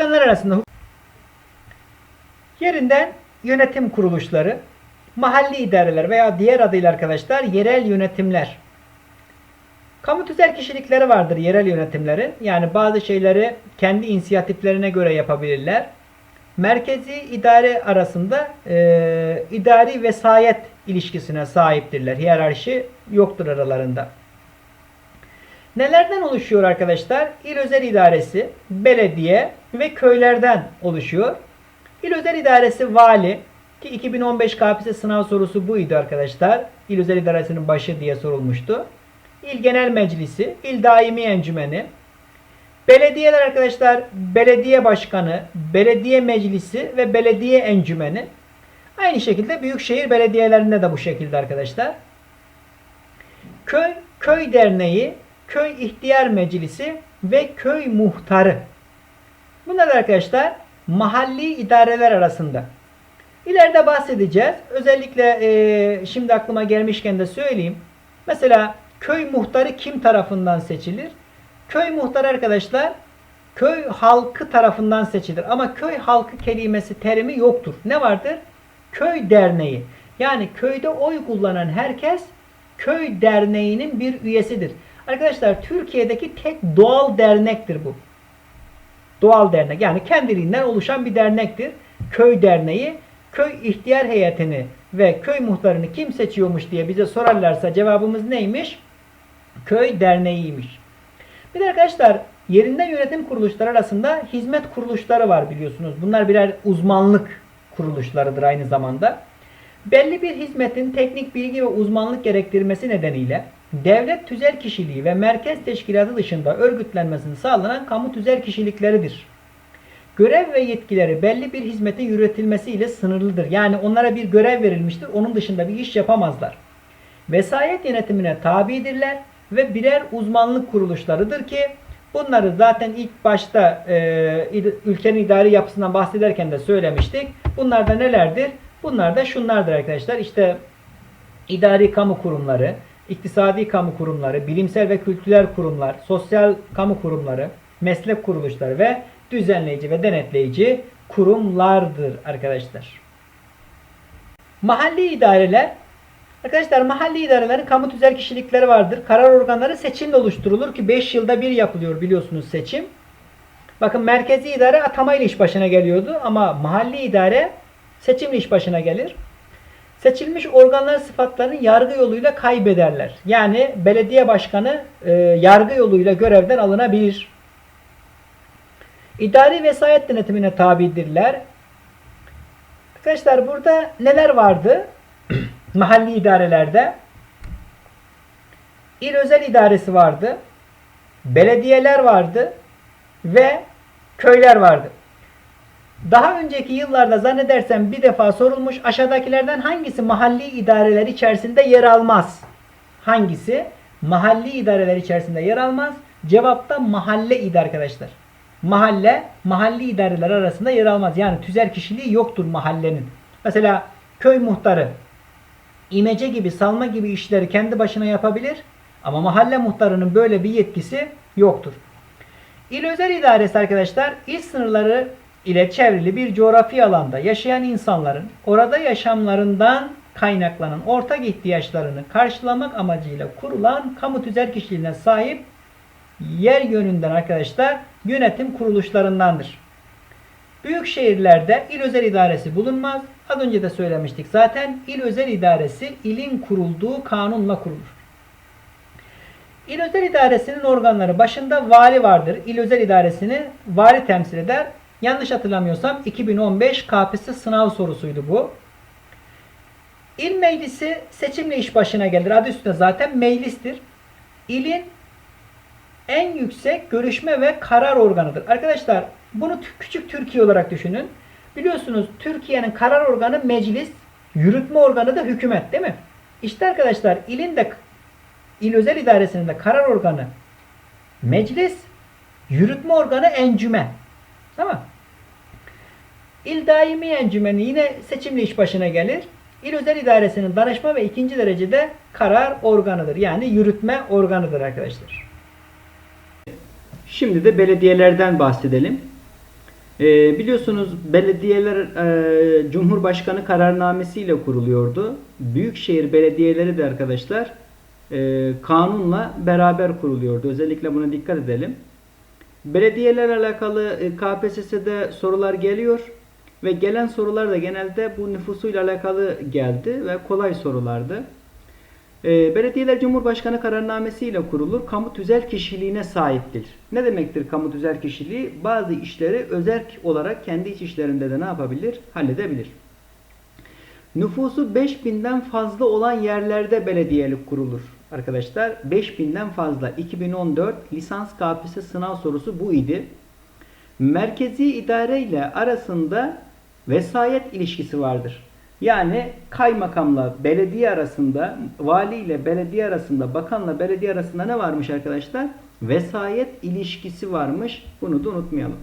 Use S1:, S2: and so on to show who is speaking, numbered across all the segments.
S1: başkanlar arasında yerinden yönetim kuruluşları, mahalli idareler veya diğer adıyla arkadaşlar yerel yönetimler. Kamu tüzel kişilikleri vardır yerel yönetimlerin. Yani bazı şeyleri kendi inisiyatiflerine göre yapabilirler. Merkezi idare arasında e, idari vesayet ilişkisine sahiptirler. Hiyerarşi yoktur aralarında. Nelerden oluşuyor arkadaşlar? İl özel idaresi, belediye ve köylerden oluşuyor. İl özel idaresi vali ki 2015 KPSS sınav sorusu buydu arkadaşlar. İl özel idaresinin başı diye sorulmuştu. İl Genel Meclisi, İl Daimi Encümeni, belediyeler arkadaşlar belediye başkanı, belediye meclisi ve belediye encümeni. Aynı şekilde büyükşehir belediyelerinde de bu şekilde arkadaşlar. Köy, köy derneği, köy ihtiyar meclisi ve köy muhtarı. Bunlar da arkadaşlar mahalli idareler arasında. İleride bahsedeceğiz. Özellikle e, şimdi aklıma gelmişken de söyleyeyim. Mesela köy muhtarı kim tarafından seçilir? Köy muhtarı arkadaşlar köy halkı tarafından seçilir. Ama köy halkı kelimesi terimi yoktur. Ne vardır? Köy derneği. Yani köyde oy kullanan herkes köy derneğinin bir üyesidir. Arkadaşlar Türkiye'deki tek doğal dernektir bu. Doğal dernek yani kendiliğinden oluşan bir dernektir. Köy derneği köy ihtiyar heyetini ve köy muhtarını kim seçiyormuş diye bize sorarlarsa cevabımız neymiş? Köy derneğiymiş. Bir de arkadaşlar yerinden yönetim kuruluşları arasında hizmet kuruluşları var biliyorsunuz. Bunlar birer uzmanlık kuruluşlarıdır aynı zamanda. Belli bir hizmetin teknik bilgi ve uzmanlık gerektirmesi nedeniyle devlet tüzel kişiliği ve merkez teşkilatı dışında örgütlenmesini sağlanan kamu tüzel kişilikleridir. Görev ve yetkileri belli bir hizmetin yürütülmesiyle sınırlıdır. Yani onlara bir görev verilmiştir. Onun dışında bir iş yapamazlar. Vesayet yönetimine tabidirler ve birer uzmanlık kuruluşlarıdır ki bunları zaten ilk başta e, ülkenin idari yapısından bahsederken de söylemiştik. Bunlar da nelerdir? Bunlar da şunlardır arkadaşlar. İşte idari kamu kurumları, iktisadi kamu kurumları, bilimsel ve kültürel kurumlar, sosyal kamu kurumları, meslek kuruluşları ve düzenleyici ve denetleyici kurumlardır arkadaşlar. Mahalli idareler Arkadaşlar mahalli idarelerin kamu tüzel kişilikleri vardır. Karar organları seçimle oluşturulur ki 5 yılda bir yapılıyor biliyorsunuz seçim. Bakın merkezi idare atamayla iş başına geliyordu ama mahalli idare seçimle iş başına gelir. Seçilmiş organlar sıfatlarını yargı yoluyla kaybederler. Yani belediye başkanı e, yargı yoluyla görevden alınabilir. İdari vesayet denetimine tabidirler. Arkadaşlar burada neler vardı? Mahalli idarelerde il özel idaresi vardı. Belediyeler vardı ve köyler vardı. Daha önceki yıllarda zannedersem bir defa sorulmuş aşağıdakilerden hangisi mahalli idareler içerisinde yer almaz? Hangisi mahalli idareler içerisinde yer almaz? Cevapta mahalle idi arkadaşlar. Mahalle mahalli idareler arasında yer almaz. Yani tüzel kişiliği yoktur mahallenin. Mesela köy muhtarı imece gibi salma gibi işleri kendi başına yapabilir ama mahalle muhtarının böyle bir yetkisi yoktur. İl özel idaresi arkadaşlar il sınırları ile çevrili bir coğrafi alanda yaşayan insanların orada yaşamlarından kaynaklanan ortak ihtiyaçlarını karşılamak amacıyla kurulan kamu tüzel kişiliğine sahip yer yönünden arkadaşlar yönetim kuruluşlarındandır. Büyük şehirlerde il özel idaresi bulunmaz. Az önce de söylemiştik zaten. İl özel idaresi ilin kurulduğu kanunla kurulur. İl özel idaresinin organları başında vali vardır. İl özel idaresini vali temsil eder. Yanlış hatırlamıyorsam 2015 KPSS sınav sorusuydu bu. İl meclisi seçimle iş başına gelir. Adı üstünde zaten meclistir. İlin en yüksek görüşme ve karar organıdır. Arkadaşlar bunu küçük Türkiye olarak düşünün. Biliyorsunuz Türkiye'nin karar organı meclis, yürütme organı da hükümet değil mi? İşte arkadaşlar ilin de il özel idaresinin de karar organı meclis, yürütme organı encümen. Tamam İl daimi encümeni yine seçimli iş başına gelir. İl özel idaresinin danışma ve ikinci derecede karar organıdır. Yani yürütme organıdır arkadaşlar. Şimdi de belediyelerden bahsedelim.
S2: Ee, biliyorsunuz belediyeler e, Cumhurbaşkanı kararnamesiyle kuruluyordu. Büyükşehir belediyeleri de arkadaşlar e, kanunla beraber kuruluyordu. Özellikle buna dikkat edelim. Belediyelerle alakalı e, KPSS'de sorular geliyor ve gelen sorular da genelde bu nüfusuyla alakalı geldi ve kolay sorulardı. E, belediyeler Cumhurbaşkanı kararnamesiyle kurulur. Kamu tüzel kişiliğine sahiptir. Ne demektir kamu tüzel kişiliği? Bazı işleri özerk olarak kendi iç işlerinde de ne yapabilir? Halledebilir. Nüfusu 5000'den fazla olan yerlerde belediyelik kurulur. Arkadaşlar 5000'den fazla 2014 lisans KPSS sınav sorusu bu idi. Merkezi idare ile arasında vesayet ilişkisi vardır. Yani kaymakamla belediye arasında, vali ile belediye arasında, bakanla belediye arasında ne varmış arkadaşlar? Vesayet ilişkisi varmış. Bunu da unutmayalım.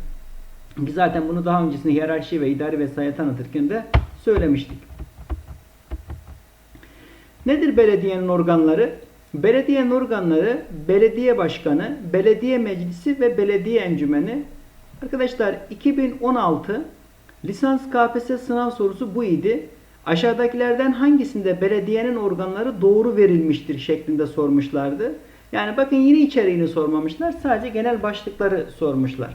S2: Biz zaten bunu daha öncesinde hiyerarşi ve idari vesayet anlatırken de söylemiştik. Nedir belediyenin organları? Belediyenin organları belediye başkanı, belediye meclisi ve belediye encümeni. Arkadaşlar 2016 lisans KPSS sınav sorusu bu idi. Aşağıdakilerden hangisinde belediyenin organları doğru verilmiştir şeklinde sormuşlardı. Yani bakın yine içeriğini sormamışlar. Sadece genel başlıkları sormuşlar.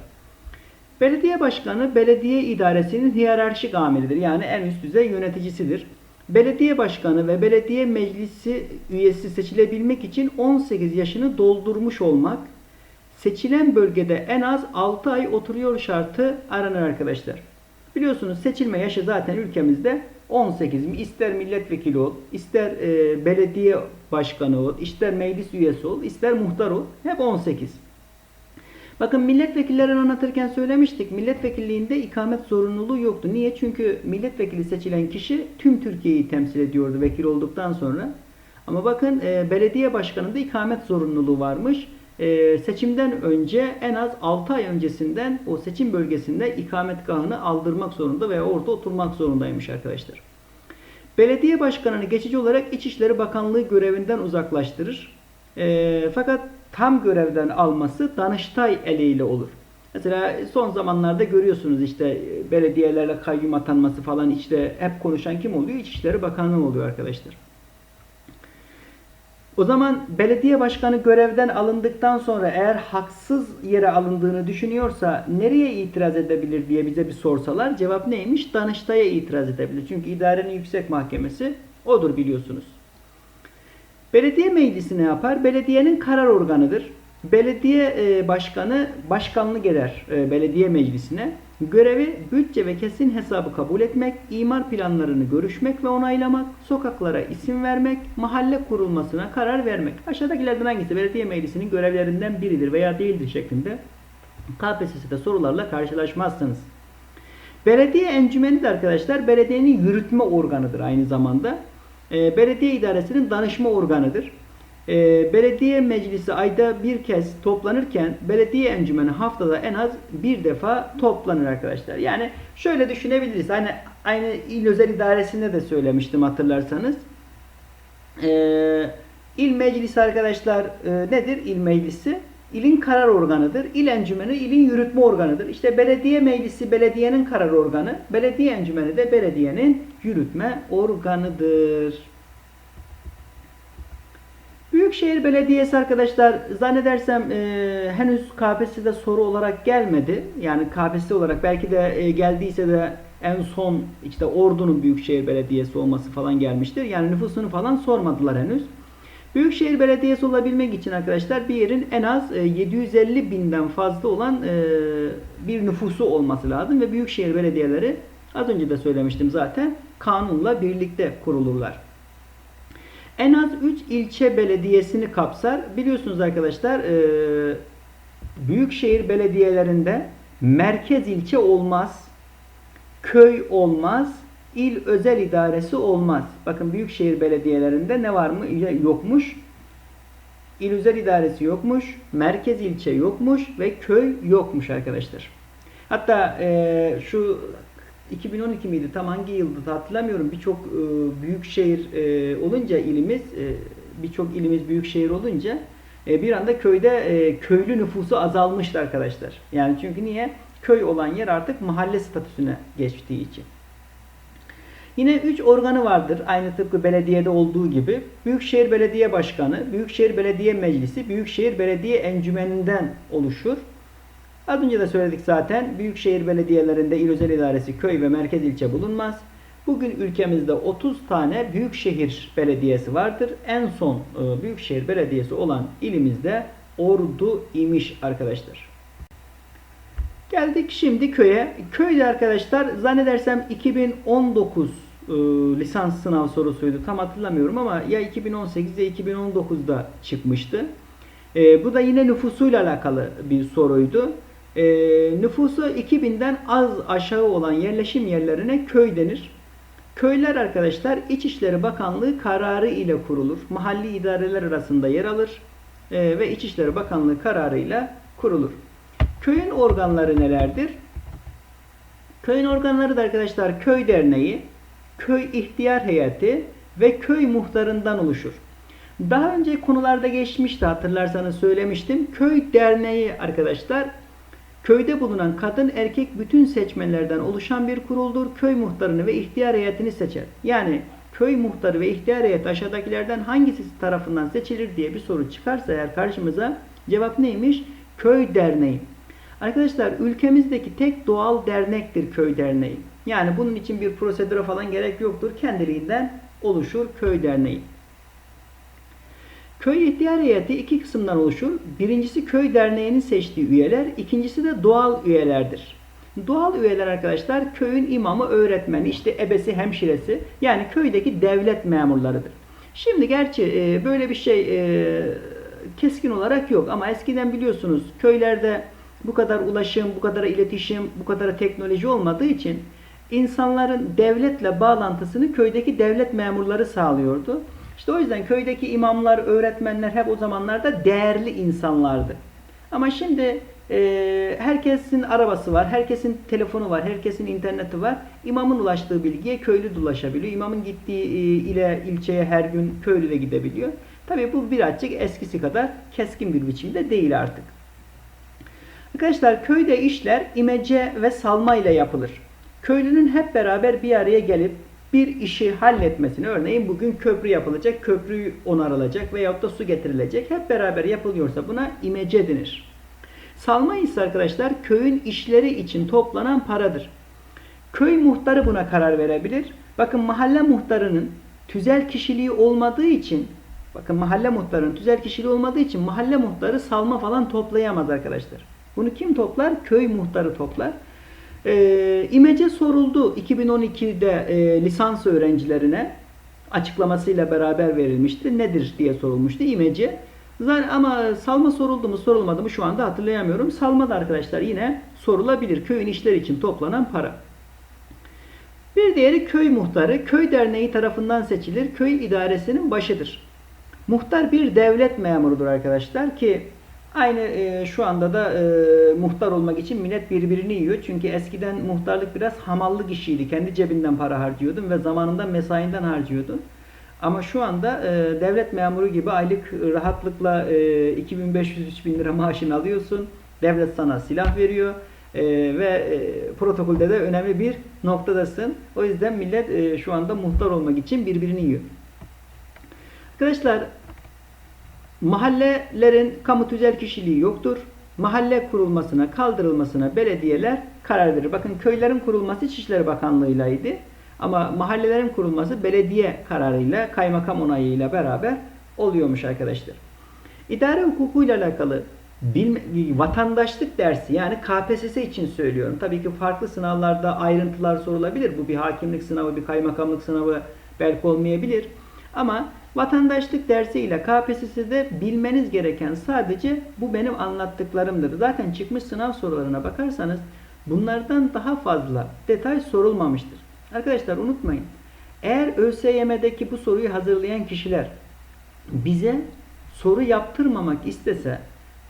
S2: Belediye başkanı belediye idaresinin hiyerarşik amiridir. Yani en üst düzey yöneticisidir. Belediye başkanı ve belediye meclisi üyesi seçilebilmek için 18 yaşını doldurmuş olmak, seçilen bölgede en az 6 ay oturuyor şartı aranır arkadaşlar. Biliyorsunuz seçilme yaşı zaten ülkemizde 18 mi? İster milletvekili ol, ister e, belediye başkanı ol, ister meclis üyesi ol, ister muhtar ol. Hep 18. Bakın milletvekillerini anlatırken söylemiştik. Milletvekilliğinde ikamet zorunluluğu yoktu. Niye? Çünkü milletvekili seçilen kişi tüm Türkiye'yi temsil ediyordu vekil olduktan sonra. Ama bakın e, belediye başkanında ikamet zorunluluğu varmış. E, seçimden önce en az 6 ay öncesinden o seçim bölgesinde ikametgahını aldırmak zorunda veya orada oturmak zorundaymış arkadaşlar. Belediye başkanını geçici olarak İçişleri Bakanlığı görevinden uzaklaştırır. E, fakat tam görevden alması Danıştay eliyle olur. Mesela son zamanlarda görüyorsunuz işte e, belediyelerle kayyum atanması falan işte hep konuşan kim oluyor? İçişleri Bakanlığı oluyor arkadaşlar. O zaman belediye başkanı görevden alındıktan sonra eğer haksız yere alındığını düşünüyorsa nereye itiraz edebilir diye bize bir sorsalar cevap neymiş? Danıştay'a itiraz edebilir. Çünkü idarenin yüksek mahkemesi odur biliyorsunuz. Belediye meclisi ne yapar? Belediyenin karar organıdır. Belediye e, başkanı başkanlık eder e, belediye meclisine. Görevi bütçe ve kesin hesabı kabul etmek, imar planlarını görüşmek ve onaylamak, sokaklara isim vermek, mahalle kurulmasına karar vermek. Aşağıdakilerden hangisi belediye meclisinin görevlerinden biridir veya değildir şeklinde KPSS'de sorularla karşılaşmazsınız. Belediye encümeni de arkadaşlar belediyenin yürütme organıdır aynı zamanda. E, belediye idaresinin danışma organıdır. E, belediye meclisi ayda bir kez toplanırken belediye encümeni haftada en az bir defa toplanır arkadaşlar. Yani şöyle düşünebiliriz. Hani aynı il özel idaresinde de söylemiştim hatırlarsanız. E, il meclisi arkadaşlar e, nedir? İl meclisi ilin karar organıdır. İl encümeni ilin yürütme organıdır. İşte belediye meclisi belediyenin karar organı, belediye encümeni de belediyenin yürütme organıdır. Büyükşehir Belediyesi arkadaşlar zannedersem e, henüz KPSS'de soru olarak gelmedi. Yani KPSS olarak belki de e, geldiyse de en son işte Ordu'nun Büyükşehir Belediyesi olması falan gelmiştir. Yani nüfusunu falan sormadılar henüz. Büyükşehir Belediyesi olabilmek için arkadaşlar bir yerin en az e, 750 binden fazla olan e, bir nüfusu olması lazım ve Büyükşehir Belediyeleri az önce de söylemiştim zaten kanunla birlikte kurulurlar. En az 3 ilçe belediyesini kapsar. Biliyorsunuz arkadaşlar e, büyükşehir belediyelerinde merkez ilçe olmaz, köy olmaz, il özel idaresi olmaz. Bakın büyükşehir belediyelerinde ne var mı? Yokmuş. İl özel idaresi yokmuş, merkez ilçe yokmuş ve köy yokmuş arkadaşlar. Hatta e, şu 2012 miydi tam hangi yıldı hatırlamıyorum. Birçok e, büyük şehir e, olunca ilimiz e, birçok ilimiz büyük şehir olunca e, bir anda köyde e, köylü nüfusu azalmıştı arkadaşlar. Yani çünkü niye? köy olan yer artık mahalle statüsüne geçtiği için. Yine 3 organı vardır. Aynı tıpkı belediyede olduğu gibi. Büyükşehir Belediye Başkanı, Büyükşehir Belediye Meclisi, Büyükşehir Belediye Encümeninden oluşur. Az önce de söyledik zaten. Büyükşehir belediyelerinde il özel idaresi, köy ve merkez ilçe bulunmaz. Bugün ülkemizde 30 tane büyükşehir belediyesi vardır. En son e, büyükşehir belediyesi olan ilimizde Ordu imiş arkadaşlar. Geldik şimdi köye. Köyde arkadaşlar zannedersem 2019 e, lisans sınav sorusuydu. Tam hatırlamıyorum ama ya 2018 ya 2019'da çıkmıştı. E, bu da yine nüfusuyla alakalı bir soruydu. E, nüfusu 2000'den az aşağı olan yerleşim yerlerine köy denir. Köyler arkadaşlar İçişleri Bakanlığı kararı ile kurulur. Mahalli idareler arasında yer alır e, ve İçişleri Bakanlığı kararıyla kurulur. Köyün organları nelerdir? Köyün organları da arkadaşlar köy derneği, köy ihtiyar heyeti ve köy muhtarından oluşur. Daha önce konularda geçmişti hatırlarsanız söylemiştim. Köy derneği arkadaşlar köyde bulunan kadın erkek bütün seçmenlerden oluşan bir kuruldur. Köy muhtarını ve ihtiyar heyetini seçer. Yani köy muhtarı ve ihtiyar heyeti aşağıdakilerden hangisi tarafından seçilir diye bir soru çıkarsa eğer karşımıza cevap neymiş? Köy derneği. Arkadaşlar ülkemizdeki tek doğal dernektir köy derneği. Yani bunun için bir prosedüre falan gerek yoktur. Kendiliğinden oluşur köy derneği. Köy ihtiyar heyeti iki kısımdan oluşur. Birincisi köy derneğinin seçtiği üyeler, ikincisi de doğal üyelerdir. Doğal üyeler arkadaşlar köyün imamı, öğretmeni, işte ebesi, hemşiresi yani köydeki devlet memurlarıdır. Şimdi gerçi e, böyle bir şey e, keskin olarak yok ama eskiden biliyorsunuz köylerde bu kadar ulaşım, bu kadar iletişim, bu kadar teknoloji olmadığı için insanların devletle bağlantısını köydeki devlet memurları sağlıyordu. İşte o yüzden köydeki imamlar, öğretmenler hep o zamanlarda değerli insanlardı. Ama şimdi e, herkesin arabası var, herkesin telefonu var, herkesin interneti var. İmamın ulaştığı bilgiye köylü de ulaşabiliyor. İmamın gittiği e, ile, ilçeye her gün köylü de gidebiliyor. Tabii bu birazcık eskisi kadar keskin bir biçimde değil artık. Arkadaşlar köyde işler imece ve salma ile yapılır. Köylünün hep beraber bir araya gelip bir işi halletmesini, örneğin bugün köprü yapılacak, köprü onarılacak veyahut da su getirilecek. Hep beraber yapılıyorsa buna imece denir. Salma ise arkadaşlar köyün işleri için toplanan paradır. Köy muhtarı buna karar verebilir. Bakın mahalle muhtarının tüzel kişiliği olmadığı için bakın mahalle muhtarının tüzel kişiliği olmadığı için mahalle muhtarı salma falan toplayamaz arkadaşlar. Bunu kim toplar? Köy muhtarı toplar. E, İmece soruldu 2012'de e, lisans öğrencilerine açıklamasıyla beraber verilmişti. Nedir diye sorulmuştu İmece. Ama salma soruldu mu sorulmadı mı şu anda hatırlayamıyorum. Salma da arkadaşlar yine sorulabilir. Köyün işleri için toplanan para. Bir diğeri köy muhtarı. Köy derneği tarafından seçilir. Köy idaresinin başıdır. Muhtar bir devlet memurudur arkadaşlar ki Aynı e, şu anda da e, muhtar olmak için millet birbirini yiyor. Çünkü eskiden muhtarlık biraz hamallık işiydi. Kendi cebinden para harcıyordun ve zamanından mesainden harcıyordun. Ama şu anda e, devlet memuru gibi aylık rahatlıkla e, 2500-3000 lira maaşını alıyorsun. Devlet sana silah veriyor. E, ve e, protokolde de önemli bir noktadasın. O yüzden millet e, şu anda muhtar olmak için birbirini yiyor. Arkadaşlar Mahallelerin kamu tüzel kişiliği yoktur. Mahalle kurulmasına, kaldırılmasına belediyeler karar verir. Bakın köylerin kurulması İçişleri Bakanlığı'ylaydı. Ama mahallelerin kurulması belediye kararıyla, kaymakam onayıyla beraber oluyormuş arkadaşlar. İdare hukukuyla alakalı bilme, vatandaşlık dersi yani KPSS için söylüyorum. Tabii ki farklı sınavlarda ayrıntılar sorulabilir. Bu bir hakimlik sınavı, bir kaymakamlık sınavı belki olmayabilir. Ama Vatandaşlık dersi ile KPSS'de bilmeniz gereken sadece bu benim anlattıklarımdır. Zaten çıkmış sınav sorularına bakarsanız bunlardan daha fazla detay sorulmamıştır. Arkadaşlar unutmayın. Eğer ÖSYM'deki bu soruyu hazırlayan kişiler bize soru yaptırmamak istese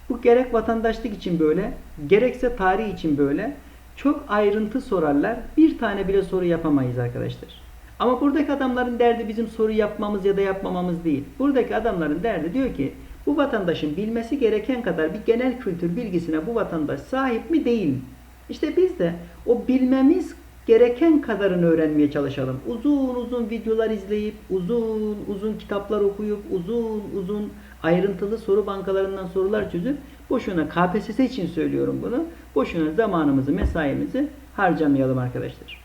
S2: bu gerek vatandaşlık için böyle, gerekse tarih için böyle çok ayrıntı sorarlar. Bir tane bile soru yapamayız arkadaşlar. Ama buradaki adamların derdi bizim soru yapmamız ya da yapmamamız değil. Buradaki adamların derdi diyor ki bu vatandaşın bilmesi gereken kadar bir genel kültür bilgisine bu vatandaş sahip mi değil mi? İşte biz de o bilmemiz gereken kadarını öğrenmeye çalışalım. Uzun uzun videolar izleyip, uzun uzun kitaplar okuyup, uzun uzun ayrıntılı soru bankalarından sorular çözüp, boşuna KPSS için söylüyorum bunu. Boşuna zamanımızı, mesaimizi harcamayalım arkadaşlar.